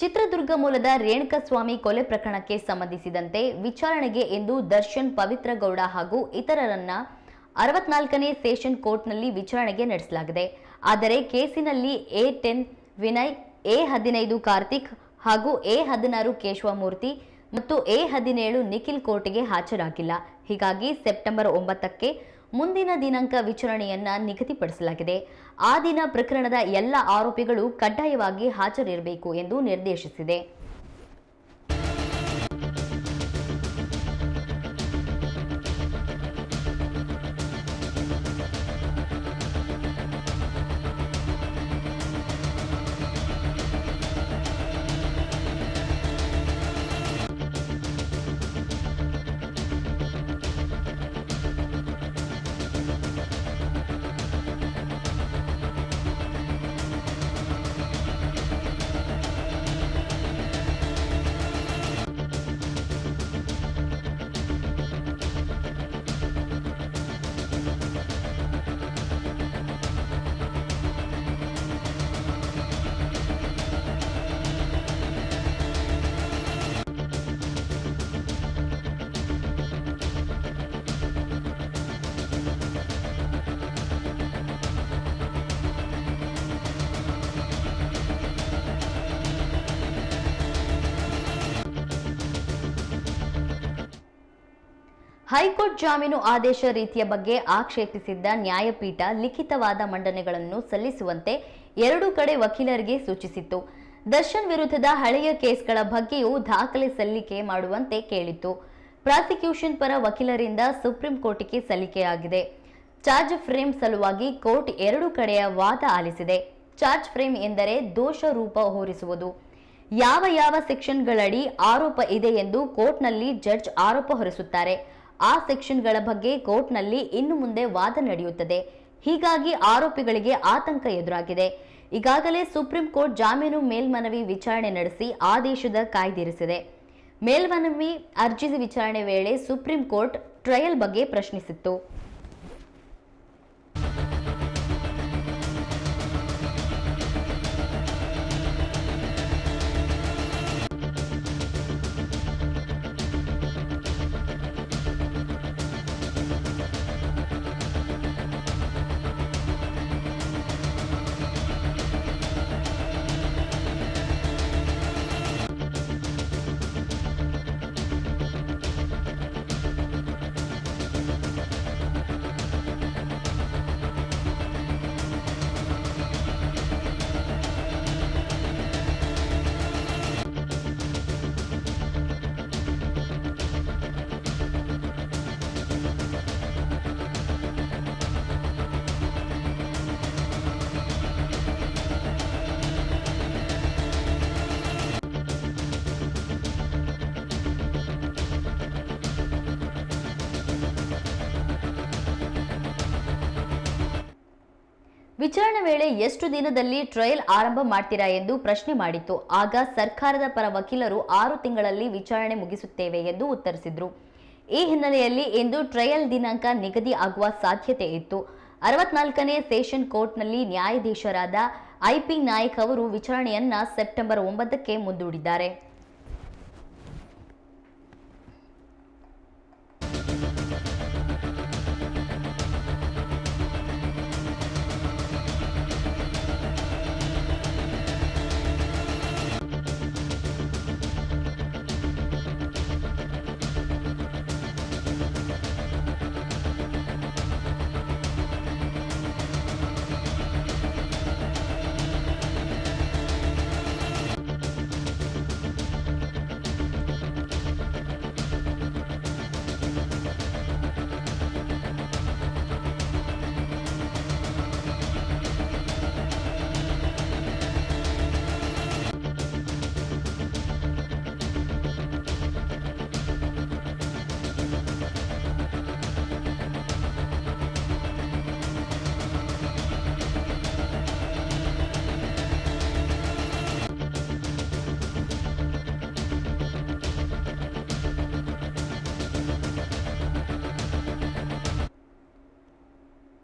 ಚಿತ್ರದುರ್ಗ ಮೂಲದ ರೇಣುಕಸ್ವಾಮಿ ಕೊಲೆ ಪ್ರಕರಣಕ್ಕೆ ಸಂಬಂಧಿಸಿದಂತೆ ವಿಚಾರಣೆಗೆ ಎಂದು ದರ್ಶನ್ ಪವಿತ್ರ ಗೌಡ ಹಾಗೂ ಇತರರನ್ನ ಅರವತ್ನಾಲ್ಕನೇ ಸೆಷನ್ ಕೋರ್ಟ್ನಲ್ಲಿ ವಿಚಾರಣೆಗೆ ನಡೆಸಲಾಗಿದೆ. ಆದರೆ ಕೇಸಿನಲ್ಲಿ ಎ ಟೆನ್ ವಿನಯ್, ಎ ಹದಿನೈದು ಕಾರ್ತಿಕ್ ಹಾಗೂ ಎ ಹದಿನಾರು ಕೇಶವಮೂರ್ತಿ ಮತ್ತು ಎ ಹದಿನೇಳು ನಿಖಿಲ್ ಕೋರ್ಟ್ಗೆ ಹಾಜರಾಗಿಲ್ಲ. ಹೀಗಾಗಿ ಸೆಪ್ಟೆಂಬರ್ ಒಂಬತ್ತಕ್ಕೆ ಮುಂದಿನ ದಿನಾಂಕ ವಿಚಾರಣೆಯನ್ನ ನಿಗದಿಪಡಿಸಲಾಗಿದೆ. ಆ ದಿನ ಪ್ರಕರಣದ ಎಲ್ಲ ಆರೋಪಿಗಳು ಕಡ್ಡಾಯವಾಗಿ ಹಾಜರಿರಬೇಕು ಎಂದು ನಿರ್ದೇಶಿಸಿದೆ. ಹೈಕೋರ್ಟ್ ಜಾಮೀನು ಆದೇಶ ರೀತಿಯ ಬಗ್ಗೆ ಆಕ್ಷೇಪಿಸಿದ್ದ ನ್ಯಾಯಪೀಠ ಲಿಖಿತವಾದ ಮಂಡನೆಗಳನ್ನು ಸಲ್ಲಿಸುವಂತೆ ಎರಡೂ ಕಡೆ ವಕೀಲರಿಗೆ ಸೂಚಿಸಿತ್ತು. ದರ್ಶನ್ ವಿರುದ್ಧದ ಹಳೆಯ ಕೇಸ್ಗಳ ಬಗ್ಗೆಯೂ ದಾಖಲೆ ಸಲ್ಲಿಕೆ ಮಾಡುವಂತೆ ಕೇಳಿತ್ತು. ಪ್ರಾಸಿಕ್ಯೂಷನ್ ಪರ ವಕೀಲರಿಂದ ಸುಪ್ರೀಂ ಕೋರ್ಟಿಗೆ ಸಲ್ಲಿಕೆಯಾಗಿದೆ. ಚಾರ್ಜ್ ಫ್ರೇಮ್ ಸಲುವಾಗಿ ಕೋರ್ಟ್ ಎರಡು ಕಡೆಯ ವಾದ ಆಲಿಸಿದೆ. ಚಾರ್ಜ್ ಫ್ರೇಮ್ ಎಂದರೆ ದೋಷ ರೂಪ ಹೊರಿಸುವುದು. ಯಾವ ಯಾವ ಸೆಕ್ಷನ್ಗಳಡಿ ಆರೋಪ ಇದೆ ಎಂದು ಕೋರ್ಟ್ನಲ್ಲಿ ಜಡ್ಜ್ ಆರೋಪ ಹೊರಿಸುತ್ತಾರೆ. ಆ ಸೆಕ್ಷನ್ಗಳ ಬಗ್ಗೆ ಕೋರ್ಟ್ನಲ್ಲಿ ಇನ್ನು ಮುಂದೆ ವಾದ ನಡೆಯುತ್ತದೆ. ಹೀಗಾಗಿ ಆರೋಪಿಗಳಿಗೆ ಆತಂಕ ಎದುರಾಗಿದೆ. ಈಗಾಗಲೇ ಸುಪ್ರೀಂ ಕೋರ್ಟ್ ಜಾಮೀನು ಮೇಲ್ಮನವಿ ವಿಚಾರಣೆ ನಡೆಸಿ ಆದೇಶದ ಕಾಯ್ದಿರಿಸಿದೆ. ಮೇಲ್ಮನವಿ ಅರ್ಜಿ ವಿಚಾರಣೆ ವೇಳೆ ಸುಪ್ರೀಂ ಕೋರ್ಟ್ ಟ್ರಯಲ್ ಬಗ್ಗೆ ಪ್ರಶ್ನಿಸಿತ್ತು. ವಿಚಾರಣೆ ವೇಳೆ ಎಷ್ಟು ದಿನದಲ್ಲಿ ಟ್ರಯಲ್ ಆರಂಭ ಮಾಡ್ತೀರಾ ಎಂದು ಪ್ರಶ್ನೆ ಮಾಡಿತ್ತು. ಆಗ ಸರ್ಕಾರದ ಪರ ವಕೀಲರು ಆರು ತಿಂಗಳಲ್ಲಿ ವಿಚಾರಣೆ ಮುಗಿಸುತ್ತೇವೆ ಎಂದು ಉತ್ತರಿಸಿದ್ರು. ಈ ಹಿನ್ನೆಲೆಯಲ್ಲಿ ಇಂದು ಟ್ರಯಲ್ ದಿನಾಂಕ ನಿಗದಿ ಆಗುವ ಸಾಧ್ಯತೆ ಇತ್ತು. ಅರವತ್ನಾಲ್ಕನೇ ಸೆಷನ್ ಕೋರ್ಟ್ನಲ್ಲಿ ನ್ಯಾಯಾಧೀಶರಾದ ಐಪಿ ನಾಯಕ್ ಅವರು ವಿಚಾರಣೆಯನ್ನ ಸೆಪ್ಟೆಂಬರ್ ಒಂಬತ್ತಕ್ಕೆ ಮುಂದೂಡಿದ್ದಾರೆ.